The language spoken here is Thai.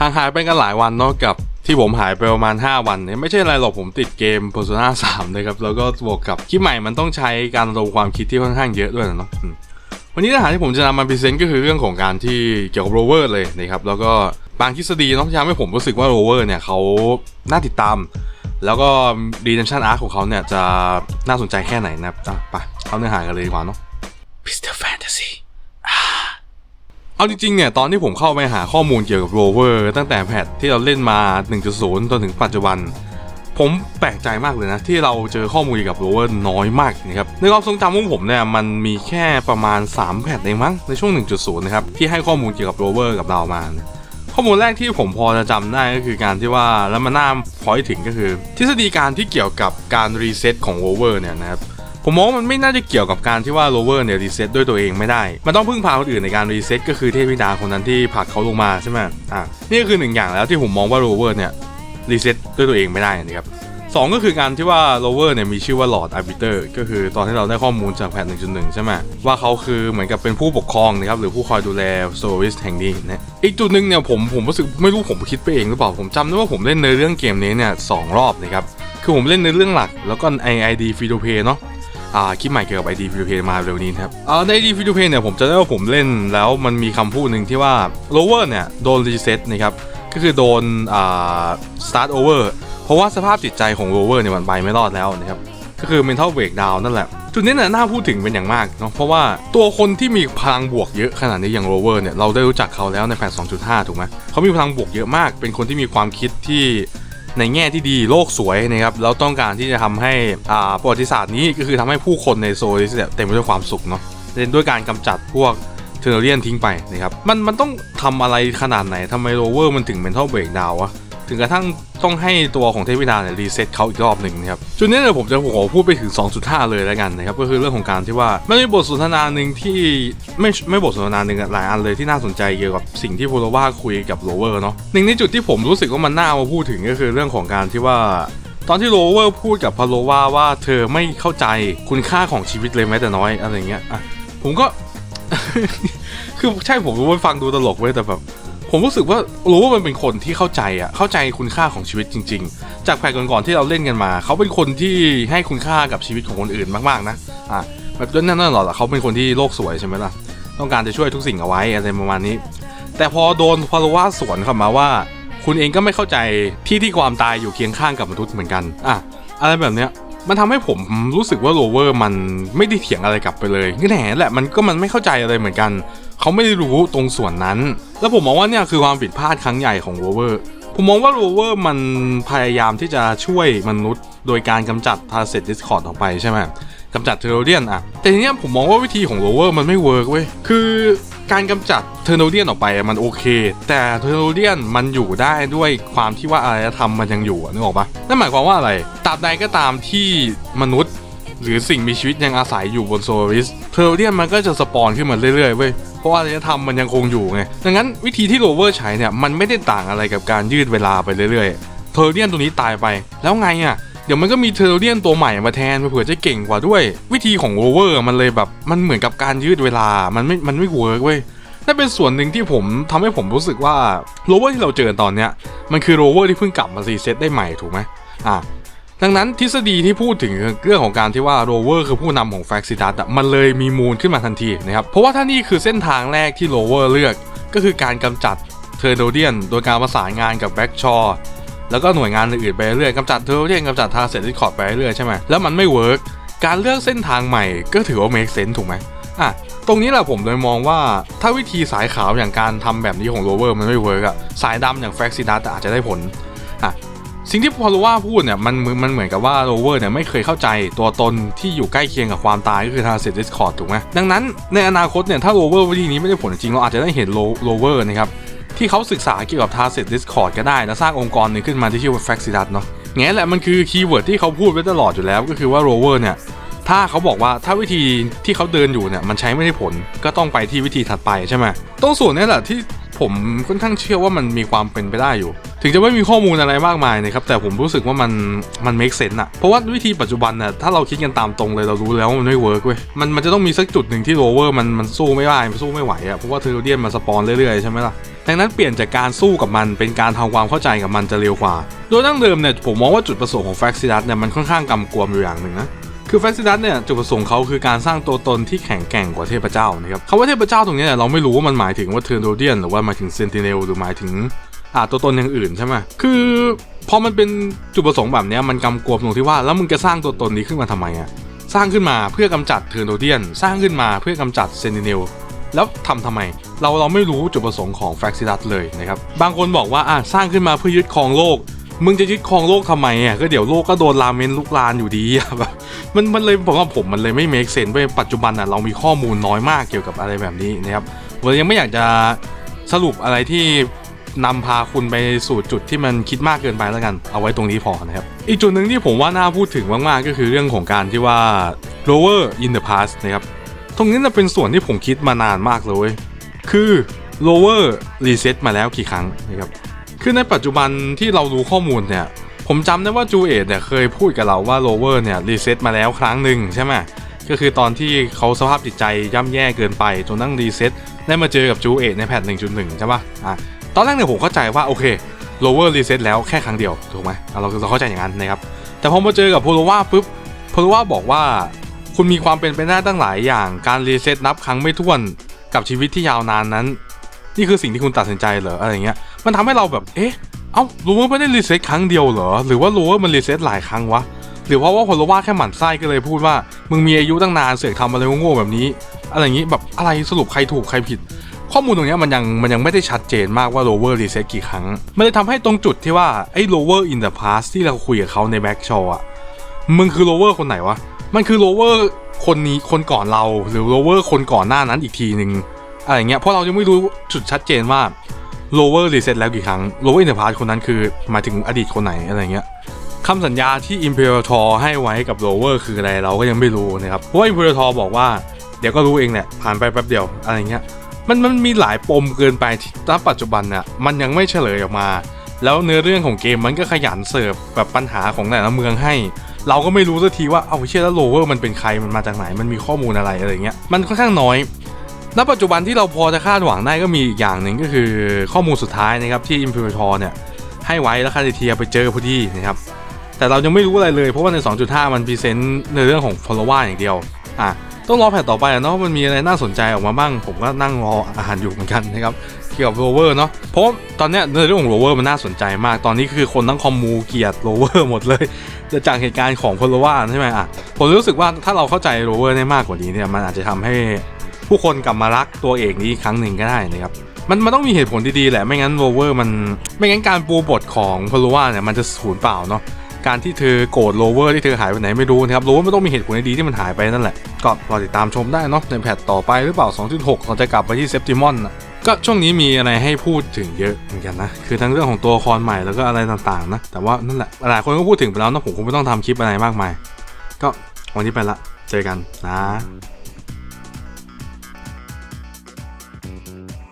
ห่างหายไปกันหลายวันเนาะกับที่ผมหายไปประมาณ 5 วันเนี่ยไม่ใช่อะไรหรอกผมติดเกม Persona 3นะครับแล้วก็บวกกับคลิปใหม่มันต้องใช้การระดมความคิดที่ค่อนข้างเยอะด้วยนะเนาะวันนี้เนื้อหาที่ผมจะนำมาพรีเซนต์ก็คือเรื่องของการที่เกี่ยวกับโรเวอร์เลยนะครับแล้วก็บางทฤษฎีเนาะที่ทำให้ผมรู้สึกว่าโรเวอร์เนี่ยเขาน่าติดตาม แล้วก็ดีเ e นชั่นอาร์ของเขาเนี่ยจะน่าสนใจแค่ไหนนะครับไปเข้าเนื้อหากันเลยดีกว่าเนาะ เอาจริงๆเนี่ยตอนที่ผมเข้าไปหาข้อมูลเกี่ยวกับโรเวอร์ตั้งแต่แพทที่เราเล่นมา 1.0 จนถึงปัจจุบัน ผมแปลกใจมากเลยนะ ที่เราเจอข้อมูลเกี่ยวกับโรเวอร์น้อยมากนะครับในความทรงจำของผมเนี่ยมันมีแค่ประมาณ 3 แพทเองมั้งในช่วง 1.0 นะครับที่ให้ข้อมูลเกี่ยวกับโรเวอร์กับเรามาข้อมูลแรกที่ผมพอจะจำได้ก็คือการที่ว่าแล้วมันน่าพอยถึงก็คือ ทฤษฎีการที่เกี่ยวกับการรีเซ็ตของโรเวอร์เนี่ยนะครับ ผมมองมันไม่น่าจะเกี่ยวกับการที่ว่าโรเวอร์เนี่ยรีเซ็ตด้วยตัวเองไม่ได้ มันต้องพึ่งพาคนอื่นในการรีเซ็ตก็คือเทพธิดาคนนั้นที่ผลักเขาลงมาใช่ไหมอะนี่ก็คือหนึ่งอย่างแล้วที่ผมมองว่าโรเวอร์เนี่ยรีเซ็ตด้วยตัวเองไม่ได้นะครับสองก็คือการที่ว่าโรเวอร์เนี่ยมีชื่อว่าลอร์ดอาร์บิเตอร์ก็คือตอนที่เราได้ข้อมูลจากแพท1.1ใช่ไหมว่าเขาคือเหมือนกับเป็นผู้ปกครองนะครับหรือผู้คอยดูแลโซลิสแห่งนี้นะอีกจุดหนึ่งเนี่ยผมผมรู้สึกไม่รู้ผมคิดไปเองหรือเปล่าผมจำได้ว่าผมเล่นในเรื่องเกมนี้เนี่ยสองรอบนะครับคือผมเล่นในเรื่องหลักแล้วก็ไอไอดีฟรีโดเพเนาะ คลิปใหม่เกี่ยวกับ ID Free to Play มาเร็วนี้ครับใน ID Free to Play เนี่ยผมจะได้ว่าผมเล่นแล้วมันมีคำพูดหนึ่งที่ว่า Lower เนี่ยโดนรีเซ็ตนะครับก็คือโดนอ่า Start Over เพราะว่าสภาพจิตใจของ Lower เนี่ยมันไปไม่รอดแล้วนะครับก็คือ Mental Breakdown นั่นแหละจุดนี้เนี่ยน่าพูดถึงเป็นอย่างมากเนาะเพราะว่าตัวคนที่มีพลังบวกเยอะขนาดนี้อย่าง Rover เนี่ยเราได้รู้จักเขาแล้วในแพท2.5 ถูกไหมเขามีพลังบวกเยอะมาก เป็นคนที่มีความคิดที่ ในแง่ที่ดีโลกสวยนะครับแล้วต้องการที่จะทำให้อ่าประวัติศาสตร์นี้ก็คือทำให้ผู้คนในโซลิสเต็มไปด้วยความสุขเนาะเล่นด้วยการกำจัดพวกเทอร์เรียนทิ้งไปนะครับมันมันต้องทำอะไรขนาดไหนทำไมโรเวอร์มันถึงเป็นท่อเบรกดาวอะ ถึงกระทั่งต้องให้ตัวของเทพวิดาเนี่ยรีเซ็ตเขาอีกรอบหนึ่งนะครับจุดนี้เนี่ยผมจะขอพูดไปถึง 2.5 เลยแล้วกันนะครับก็คือเรื่องของการที่ว่ามันมีบทสนทนาหนึ่งที่ไม่ไม่บทสนทนาหนึ่งหลายอันเลยที่น่าสนใจเกี่ยวกับสิ่งที่โพลว่าคุยกับโรเวอร์เนาะหนึ่งในจุดที่ผมรู้สึกว่ามันน่ามาพูดถึงก็คือเรื่องของการที่ว่าตอนที่โรเวอร์พูดกับพาโลวาว่าเธอไม่เข้าใจคุณค่าของชีวิตเลยแม้แต่น้อยอะไรเงี้ยอะผมก็ คือใช่ผมรู้ว่าฟังดูตลกเว้ยแต่แบบ ผมรู้สึกว่ารู้ว่ามันเป็นคนที่เข้าใจอะเข้าใจคุณค่าของชีวิตจริง ๆ จากแผนก่อนๆที่เราเล่นกันมา เขาเป็นคนที่ให้คุณค่ากับชีวิตของคนอื่นมากๆนะอะแบบนั่นนั่นหรอเขาเป็นคนที่โลกสวยใช่ไหมล่ะต้องการจะช่วยทุกสิ่งเอาไว้อะไรประมาณนี้ แต่พอโดนพาโลวาสวนเข้ามาว่า คุณเองก็ไม่เข้าใจที่ที่ความตายอยู่เคียงข้างกับมนุษย์เหมือนกันอะอะไรแบบเนี้ย มันทำให้ผมรู้สึกว่าโรเวอร์มันไม่ได้เถียงอะไรกลับไปเลยก็แน่แหละมันก็มันไม่เข้าใจอะไรเหมือนกัน เขาไม่ได้รู้ตรงส่วนนั้น แล้วผมมองว่าเนี่ยคือความผิดพลาดครั้งใหญ่ของโรเวอร์ผมมองว่าโรเวอร์มันพยายามที่จะช่วยมนุษย์ โดยการกำจัดทาเซตดิสคอร์ดออกไปใช่ไหม กำจัดเทอร์เรียนอะแต่ทีเนี้ยผมมองว่าวิธีของโรเวอร์มันไม่เวิร์กเว้ย คือการกำจัดเทอร์โนเรียนออกไปมันโอเค แต่เทอร์โนเรียนมันอยู่ได้ด้วยความที่ว่าอารยธรรมมันยังอยู่นึกออกปะนั่นหมายความว่าอะไรตราบใดก็ตามที่มนุษย์ หรือสิ่งมีชีวิตยังอาศัยอยู่บนโซลาริสเทอร์โนเรียนมันก็จะสปอนขึ้นมาเรื่อยๆเว้ยเพราะอารยธรรมมันยังคงอยู่ไงดังนั้นวิธีที่โรเวอร์ใช้เนี่ยมันไม่ได้ต่างอะไรกับการยืดเวลาไปเรื่อยๆเทอร์เรียนตัวนี้ตายไป แล้วไงอะ เดี๋ยวมันก็มีเทอร์เรียนตัวใหม่มาแทนเผื่อจะเก่งกว่าด้วย วิธีของโรเวอร์มันเลยแบบมันเหมือนกับการยืดเวลามันไม่มันไม่เวิร์กเว้ยนั่นเป็นส่วนหนึ่งที่ผมทำให้ผมรู้สึกว่าโรเวอร์ที่เราเจอตอนเนี้ยมันคือโรเวอร์ที่เพิ่งกลับมารีเซ็ตได้ใหม่ถูกไหมอะดังนั้นทฤษฎีที่พูดถึงเรื่องของการที่ว่าโรเวอร์คือผู้นำของแฟกซิดัสมันเลยมีมูลขึ้นมาทันทีนะครับ เพราะว่าถ้านี่คือเส้นทางแรกที่โรเวอร์เลือก ก็คือการกำจัดเทอร์โดเดียน โดยการประสานงานกับแบ็กชอร์ แล้วก็หน่วยงานอื่นๆไปเรื่อยกำจัดเทอร์เดียนกำจัดทาเซตดิคอร์ดไปเรื่อยใช่ไหมแล้วมันไม่เวิร์กการเลือกเส้นทางใหม่ก็ถือว่า make sense ถูกไหมอะตรงนี้แหละผมเลยมองว่าถ้าวิธีสายขาวอย่างการทำแบบนี้ของโรเวอร์มันไม่เวิร์กอะสายดำอย่างแฟกซิดัสอาจจะได้ผลอะสิ่งที่พอลว่าพูดเนี่ยมันมันเหมือนกับว่าโรเวอร์เนี่ยไม่เคยเข้าใจตัวตนที่อยู่ใกล้เคียงกับความตายก็คือทาเซตดิสคอร์ดถูกไหมดังนั้นในอนาคตเนี่ยถ้าโรเวอร์วิธีนี้ไม่ได้ผลจริงเราอาจจะได้เห็นโรเวอร์นะครับ ที่เขาศึกษาเกี่ยวกับทาเซตดิสคอร์ดก็ได้แล้วสร้างองค์กรหนึ่งขึ้นมาที่ชื่อว่าแฟกซิดัสเนาะแง่แหละมันคือคีย์เวิร์ดที่เขาพูดไว้ตลอดอยู่แล้วก็คือว่าโรเวอร์เนี่ยถ้าเขาบอกว่าถ้าวิธีที่เขาเดินอยู่เนี่ยมันใช้ไม่ได้ผลก็ต้องไปที่วิธีถัดไปใช่ไหมตรงส่วนนี้แหละที่ผมค่อนข้างเชื่อว่ามันมีความเป็นไปได้อยู่ ถึงถึงจะไม่มีข้อมูลอะไรมากมายนะครับแต่ผมรู้สึกว่ามันมัน make sense อะเพราะว่าวิธีปัจจุบันน่ะถ้าเราคิดกันตามตรงเลยเรารู้แล้วว่ามันไม่เวิร์กเว้ยมันมันจะต้องมีสักจุดหนึ่งที่โรเวอร์มันมันสู้ไม่ได้มันสู้ไม่ไหวอะเพราะว่าเทอร์เดียนมันสปอนเรื่อยๆใช่ไหมล่ะดังนั้นเปลี่ยนจากการสู้กับมันเป็นการทำความเข้าใจกับมันจะเร็วกว่า โดยดั้งเดิมเนี่ยผมมองว่าจุดประสงค์ของแฟกซิดัสเนี่ยมันค่อนข้างกำกวมอยู่อย่างหนึ่งนะคือแฟกซิดัสเนี่ยจุดประสงค์เขาคือการสร้างตัวตนที่แข็งแกร่งกว่าเทพเจ้านะครับคำว่าเทพเจ้าตรงนี้เนี่ยเราไม่รู้ว่ามันหมายถึงว่าเทอร์โดเดียนหรือว่าหมายถึงเซนติเนลหรือหมายถึง อ่าตัวตนอย่างอื่นใช่ไหมคือพอมันเป็นจุดประสงค์แบบนี้มันกำกวมตรงที่ว่าแล้วมึงจะสร้างตัวตนนี้ขึ้นมาทำไมอะสร้างขึ้นมาเพื่อกำจัดเทอร์โดเดียน สร้างขึ้นมาเพื่อกำจัดเซนิเนลแล้วทำทำไม เราเราไม่รู้จุดประสงค์ของแฟกซิดัสเลยนะครับ บางคนบอกว่าอะสร้างขึ้นมาเพื่อยึดครองโลก มึงจะยึดครองโลกทำไมอะก็เดี๋ยวโลกก็โดนราเมนลุกลานอยู่ดีอะแบบมันมันเลยผมว่าผมมันเลยไม่เมคเซนไปปัจจุบันอะเรามีข้อมูลน้อยมากเกี่ยวกับอะไรแบบนี้นะครับผมยังไม่อยากจะสรุปอะไรที่ นำพาคุณไปสู่จุดที่มันคิดมากเกินไปแล้วกัน เอาไว้ตรงนี้พอนะครับ อีกจุดหนึ่งที่ผมว่าน่าพูดถึงมากๆ ก็คือเรื่องของการที่ว่า lower in the past นะครับ ตรงนี้น่ะเป็นส่วนที่ผมคิดมานานมากเลย คือ lower reset มาแล้วกี่ครั้งนะครับ คือในปัจจุบันที่เรารู้ข้อมูลเนี่ย ผมจำได้ว่าจูเอตเนี่ยเคยพูดกับเราว่า lower เนี่ย reset มาแล้วครั้งหนึ่งใช่ไหมก็คือตอนที่เขาสภาพจิตใจย่ำแย่เกินไปจนนั่ง reset ได้มาเจอกับจูเอตในแพท1.1 ใช่ปะอะ ตอนแรกเนี่ยผมเข้าใจว่าโอเค lower reset แล้วแค่ครั้งเดียวถูกไหมเราเราเข้าใจอย่างนั้นนะครับแต่พอมาเจอกับโพโลวาปุ๊บโพโลวาบอกว่าคุณมีความเป็นไปได้ตั้งหลายอย่างการรีเซ็ตนับครั้งไม่ถ้วนกับชีวิตที่ยาวนานนั้น นี่คือสิ่งที่คุณตัดสินใจเหรออะไรเงี้ยมันทำให้เราแบบเอ๊ะเอ้าโลเวอร์ไม่ได้รีเซ็ตครั้งเดียวเหรอหรือว่าโลเวอร์มันรีเซ็ตหลายครั้งวะหรือเพราะว่าพลว่าแค่หมั่นไส้ก็เลยพูดว่า มึงมีอายุตั้งนานเสือกทำอะไรโง่ๆแบบนี้ อะไรอย่างงี้แบบอะไรสรุปใครถูกใครผิด ข้อมูลตรงนี้มันยังมันยังไม่ได้ชัดเจนมากว่า lower reset กี่ครั้ง มันเลยทำให้ตรงจุดที่ว่าไอ้ lower in the past ที่เราคุยกับเขาใน back show อะมึงคือ lower คนไหนวะ มันคือ lower คนนี้คนก่อนเราหรือ lower คนก่อนหน้านั้นอีกทีหนึ่งอะไรเงี้ยเพราะเรายังไม่รู้จุดชัดเจนว่า lower reset แล้วกี่ครั้ง lower in the past คนนั้นคือหมายถึงอดีตคนไหนอะไรเงี้ยคำสัญญาที่ Imperator ให้ไว้กับ lower คืออะไรเราก็ยังไม่รู้นะครับเพราะว่า Imperator บอกว่าเดี๋ยวก็รู้เองแหละผ่านไปแป๊บเดียวอะไรเงี้ย มันมันมีหลายปมเกินไปที่ณปัจจุบันน่ะมันยังไม่เฉลยออกมา แล้วเนื้อเรื่องของเกมมันก็ขยันเสิร์ฟแบบปัญหาของแต่ละเมืองให้ เราก็ไม่รู้สักทีว่าเอาเชื่อแล้วโลเวอร์มันเป็นใครมันมาจากไหนมันมีข้อมูลอะไรอะไรเงี้ยมันค่อนข้างน้อยณปัจจุบันที่เราพอจะคาดหวังได้ก็มีอีกอย่างหนึ่งก็คือข้อมูลสุดท้ายนะครับที่ Imperator เนี่ยให้ไว้แล้วคาเดเทียไปเจอพอดีนะครับแต่เรายังไม่รู้อะไรเลยเพราะว่าใน 2.5 มันพรีเซนต์ในเรื่องของ follower อย่างเดียวอะ ต้องรอแพทต่อไปอะเนาะมันมีอะไรน่าสนใจออกมาบ้าง ผมก็นั่งรออาหารอยู่เหมือนกันนะครับเกี่ยวกับโรเวอร์เนาะเพราะตอนเนี้ยในเรื่องของโรเวอร์มันน่าสนใจมากตอนนี้คือคนทั้งคอมมูเกียดโรเวอร์หมดเลยจะจากเหตุการณ์ของพลว่าใช่ไหมอะผมรู้สึกว่าถ้าเราเข้าใจโรเวอร์ได้มากกว่านี้เนี่ยมันอาจจะทำให้ผู้คนกลับมารักตัวเอกนี้อีกครั้งหนึ่งก็ได้นะครับมันมันต้องมีเหตุผลดีๆแหละไม่งั้นโรเวอร์มันไม่งั้นการปูบทของพลว่าเนี่ยมันจะสูญเปล่าเนาะ การที่เธอโกรธโลเวอร์ที่เธอหายไปไหนไม่รู้นะครับรู้ว่ามันต้องมีเหตุผลดีที่มันหายไปนั่นแหละ ก็รอติดตามชมได้เนาะในแพทต่อไปหรือเปล่า 2.6เราจะกลับไปที่เซปติมอนนะก็ช่วงนี้มีอะไรให้พูดถึงเยอะเหมือนกันนะ คือทั้งเรื่องของตัวละครใหม่แล้วก็อะไรต่างๆนะ แต่ว่านั่นแหละหลายคนก็พูดถึงไปแล้วนะผมคงไม่ต้องทำคลิปอะไรมากมาย ก็วันนี้ไปละ เจอกันนะ